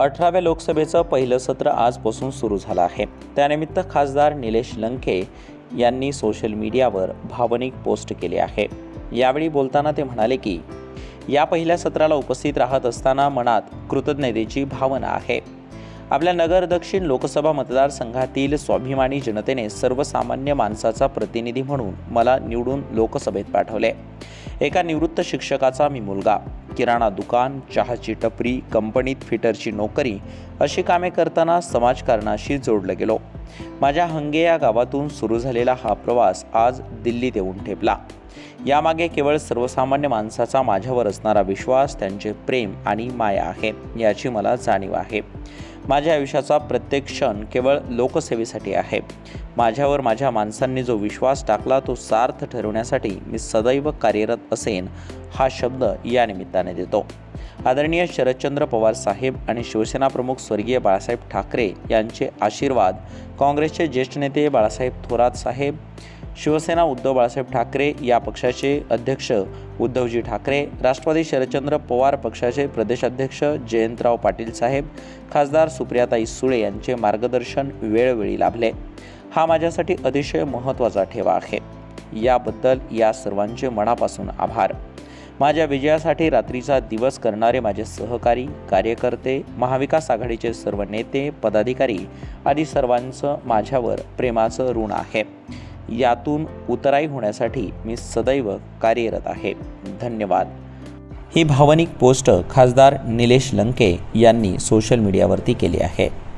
अठराव्या लोकसभेचं पहिलं सत्र आजपासून सुरू झालं आहे. त्यानिमित्त खासदार निलेश लंके यांनी सोशल मीडियावर भावनिक पोस्ट केले आहे. यावेळी बोलताना ते म्हणाले की या पहिल्या सत्राला उपस्थित राहत असताना मनात कृतज्ञतेची भावना आहे. आपल्या नगर दक्षिण लोकसभा मतदारसंघातील स्वाभिमानी जनतेने सर्वसामान्य माणसाचा प्रतिनिधी म्हणून मला निवडून लोकसभेत पाठवले. एका निवृत्त शिक्षकाचा मी मुलगा. किराणा दुकान चहाची टपरी कंपनीत फिटरची नोकरी अशी कामे करताना समाजकारणाशी जोडलं गेलो. माझ्या हंगे या गावातून सुरू झालेला हा प्रवास आज दिल्लीत येऊन ठेपला. यामागे केवळ सर्वसामान्य माणसाचा माझ्यावर असणारा विश्वास त्यांचे प्रेम आणि माया आहे याची मला जाणीव आहे. माझ्या आयुष्याचा प्रत्येक क्षण केवळ लोकसेवेसाठी आहे. माझ्यावर माझ्या माणसांनी जो विश्वास टाकला तो सार्थ ठरवण्यासाठी मी सदैव कार्यरत असेन हा शब्द या निमित्ताने देतो. आदरणीय शरदचंद्र पवार साहेब आणि शिवसेना प्रमुख स्वर्गीय बाळासाहेब ठाकरे यांचे आशीर्वाद काँग्रेसचे ज्येष्ठ नेते बाळासाहेब थोरात साहेब शिवसेना उद्धव बाळासाहेब ठाकरे या पक्षाचे अध्यक्ष उद्धवजी ठाकरे राष्ट्रवादी शरदचंद्र पवार पक्षाचे प्रदेशाध्यक्ष जयंतराव पाटील साहेब खासदार सुप्रियाताई सुळे यांचे मार्गदर्शन वेळोवेळी लाभले. हा माझ्यासाठी अतिशय महत्त्वाचा ठेवा आहे. याबद्दल या सर्वांचे मनापासून आभार. माझ्या विजयासाठी रात्रीचा दिवस करणारे माझे सहकारी कार्यकर्ते महाविकास आघाडीचे सर्व नेते पदाधिकारी आदी सर्वांचं माझ्यावर प्रेमाचं ऋण आहे. यातून उतराई होण्यासाठी मी सदैव कार्यरत आहे. धन्यवाद. ही भावनिक पोस्ट खासदार निलेश लंके यांनी सोशल मीडियावरती केली आहे.